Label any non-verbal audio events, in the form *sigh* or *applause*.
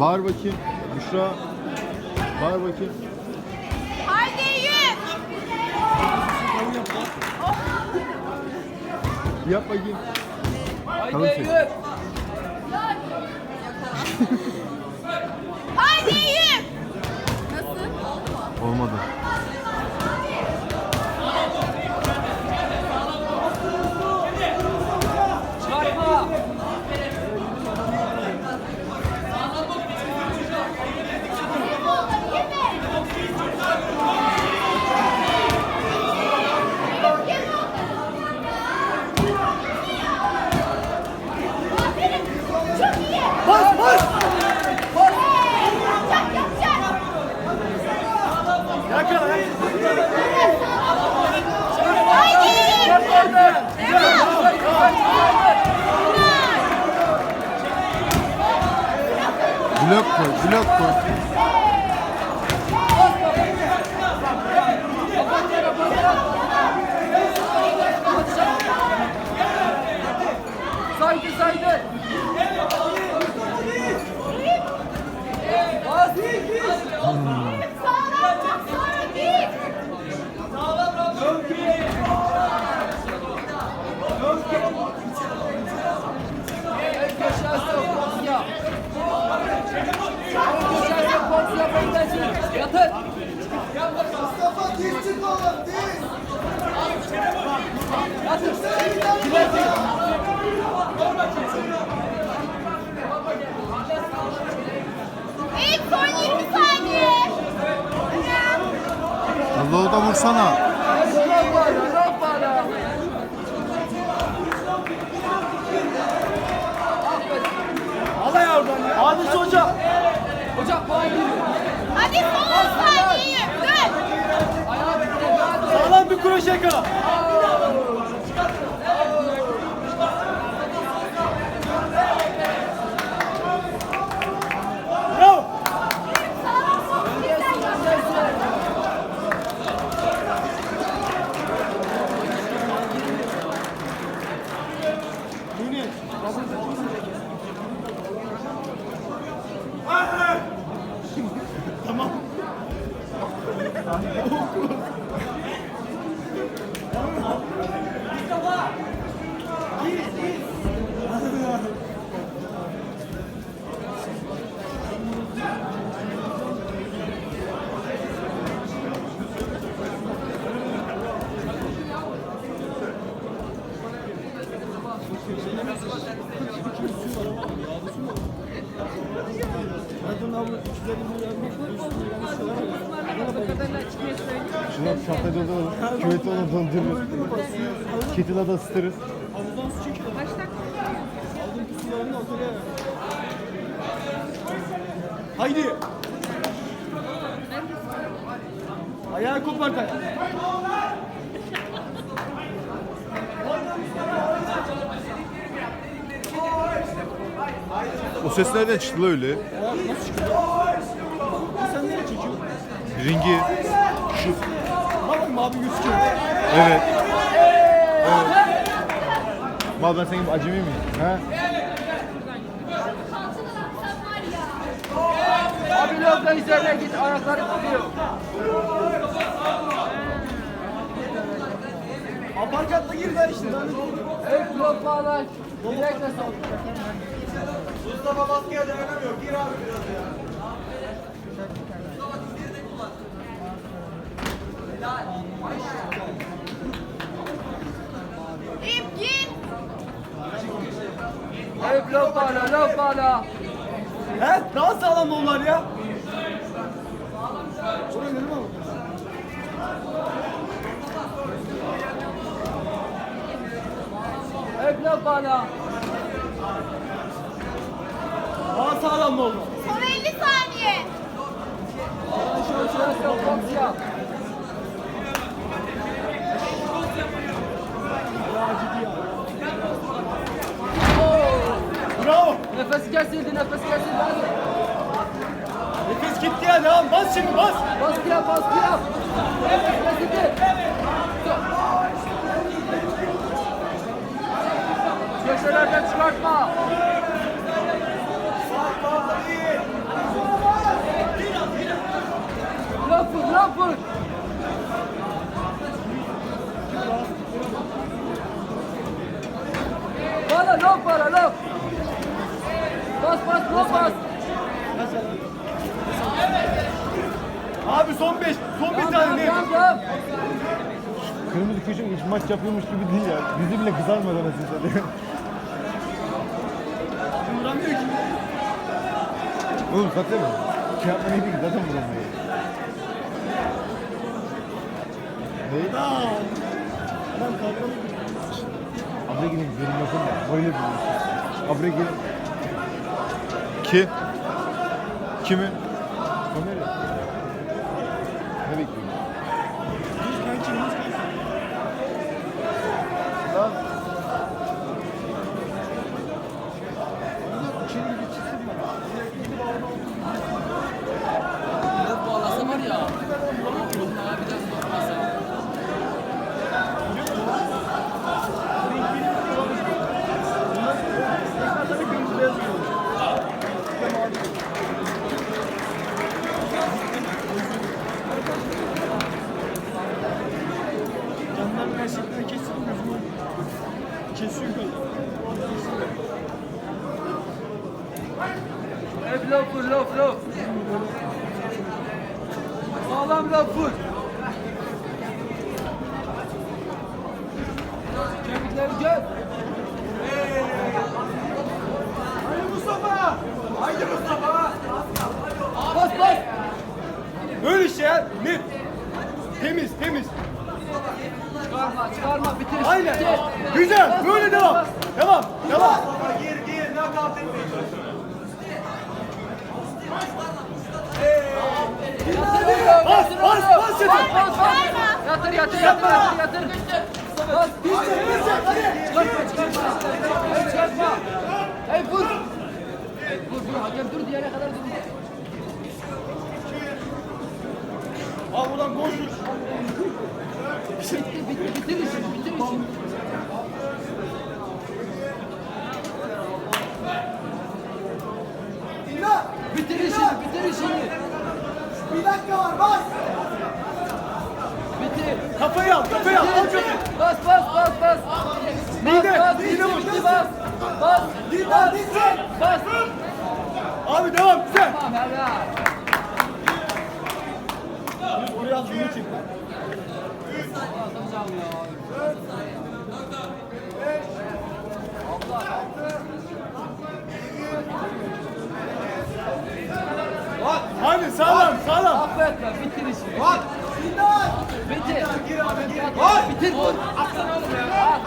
Bağır bakayım. Büşra. Bağır bakayım. Haydi Eyüp. Yap bakayım. Haydi Tamam, çek. *laughs* *laughs* Eyüp son 20 saniye. Allah'u da vursana. Hadi. Sağlam bir kroşe Şuna şapka dolduralım. Küveti ona doldururuz. Kettle'a da ısıtırız. Haydi. Ayağı kopar kay. O ses nereden çıktı la öyle? Nereye çekiyorsun? Ringi. Şu. Bakın abi gözüküyor. Evet. Evet. Mal ben senin gibi acemi miyim? He? Abi lobda üzerine git. Ayakları tutuyor. Aparkatla gir ver işte. El blok bağlar. Bilekle sok. Mustafa baskıya dayanamıyor. Gir abi biraz ya. Eyüp git. El blok Blok bağla. He? Daha sağlam onlar ya. Oraya dedim ama. El blok bağla. Daha sağlam mı oldu? Son 50 saniye. kesildi, nefes kesildi. Hadi. Nefes gitti ya, devam. Bas şimdi, bas. Bas kira, bas kira. Nefes kesildi. Köşelerden çıkartma. Rampur, rampur. Bana laf, bana laf. Bas bas bas bas. Abi son 5. Son bir Devam tane devam ne? devam devam. Kırmızı köşem hiç maç yapıyormuş gibi değil ya. Bizi bile kızarmadı anasını satayım. Vuramıyor ki. Oğlum zaten şey yapma neydi ki zaten vuramıyor. Ne? Lan kalkalım. Abre gelin benim lafım var. Böyle bir Abre gelin. Ki? Kimi? Kamera. Ne bekliyorsun? Hep laf laf. Sağlam laf vur. Kemikleri gör. Haydi Mustafa! Haydi Mustafa! Bas bas. Böyle işte ya. Net. Temiz, temiz. Çıkarma çıkarma bitir. Aynen. bitir. Güzel. Böyle devam. Devam. Devam. Gir gir nakavt etmeye Bas bas. Yatır yatır yatır yatır yatır. Bas. Çıkartma çıkartma. Hey çıkartma. Hey vur. Vur vur hakem dur diyene kadar dur. Al buradan koşmuş. Bitti bitti bitir işini bitir işini. Bitir işini bitir işini. Bir dakika var bas. Kafayı al, kafayı al. Al kafayı. Bas bas bas bas. Mide, bas, mide bitti, bas. Bas. Dinle Bas. Bas. Abi devam, güzel. Tamam helal. Oraya al, bunu çek. Atacağım ya. Hadi sağlam, sağlam. Affetme bitir işini. Bak. Bitir. Atsana oğlum ya.